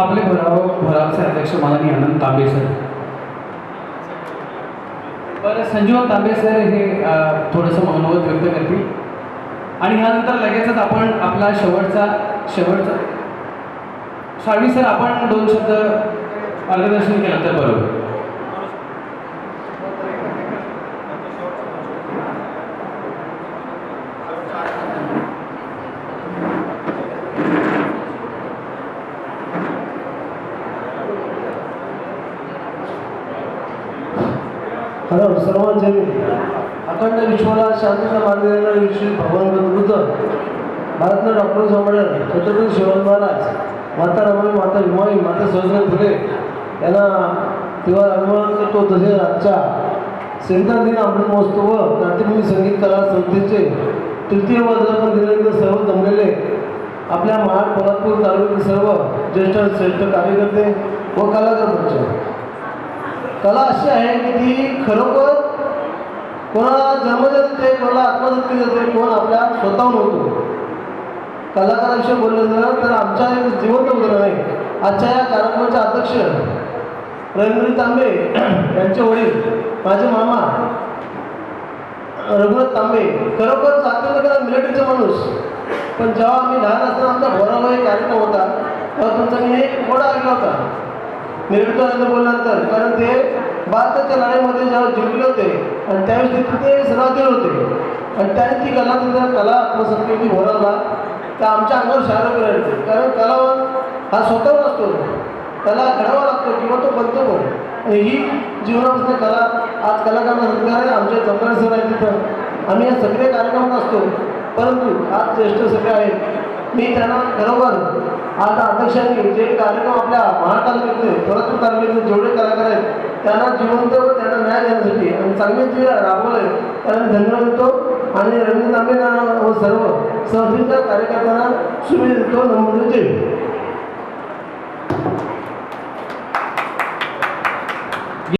आपले भराव भरावचे अध्यक्ष माननीय आनंद तांबे सर. बरं संजीवन तांबे सर हे थोडंसं मनोगत व्यक्त करतील. आणि ह्यानंतर लगेचच आपण आपला शेवटचा शेवटचा शाळवी सर आपण दोन शब्द मार्गदर्शन केलं तर बरोबर हॅलो सर्वांचे अखंड विश्वाला शांतीचा मार्ग देणारे विश्व भगवान बुद्ध भारतनं डॉक्टर सोमडे छत्रपती शिवाजी महाराज माता रमाई माता विमाई माता सहजन फुले यांना तेव्हा अभिमान करतो तसेच आजच्या संविधान दिन अमृत महोत्सव व नाट्यभूमी संगीत कला संस्थेचे तृतीय वर्धापन दिनानिमित्त सर्व जमलेले आपल्या महाड कोल्हापूर तालुक्यातील सर्व ज्येष्ठ श्रेष्ठ कार्यकर्ते व कलाकार मंच कला अशी आहे की ती खरोखर कोणाला जन्मजात येते कोणाला आत्मजात केली जाते कोण आपल्या स्वतःहून होतो कलाकाराविषयी बोललं झालं तर आमच्या एक जिवंत उदाहरण आहे. आजच्या या कार्यक्रमाचे अध्यक्ष रवींद्र तांबे यांचे वडील माझे मामा रघुनाथ तांबे खरोखर चाकरी मिलिटरीचा माणूस. पण जेव्हा आम्ही लहान असताना आमचा भोराला एक कार्यक्रम होता तेव्हा तुमचा मी एक घोडा ऐकला होता. निर्विचाराने बोलल्यानंतर कारण ते भारताच्या लढाईमध्ये जेव्हा जिंकले होते आणि त्यावेळेस तिथे ते सर्वाधिक होते. आणि त्याने ती कला त्यांचा कला आत्मसंस्कृती केली तर त्या आमच्या अंगावर शाळा करायचे कारण कलावर हा स्वतःवर असतो. त्याला घडावा लागतो किंवा तो बनतो पण आणि ही जीवनापासून कला आज कलाकारांना सत्कार आहे. आमच्या चंद्र सर आहे तिथं. आम्ही या सगळे कार्यक्रमात असतो. परंतु आज ज्येष्ठ सगळे आहेत. मी त्यांना खरोखर आज अध्यक्षांनी जे कार्यक्रम आपल्या महातालुक्यातले परतूर तालुक्यातले जेवढे कलाकार आहेत त्यांना जिवंत व त्यांना न्याय देण्यासाठी आणि चांगले जे राबवले त्यांना धन्यवाद देतो. आणि रवींद्र तांबेंना व सर्व संस्थेच्या कार्यकर्त्यांना शुभेच्छा देतो. नमोदचे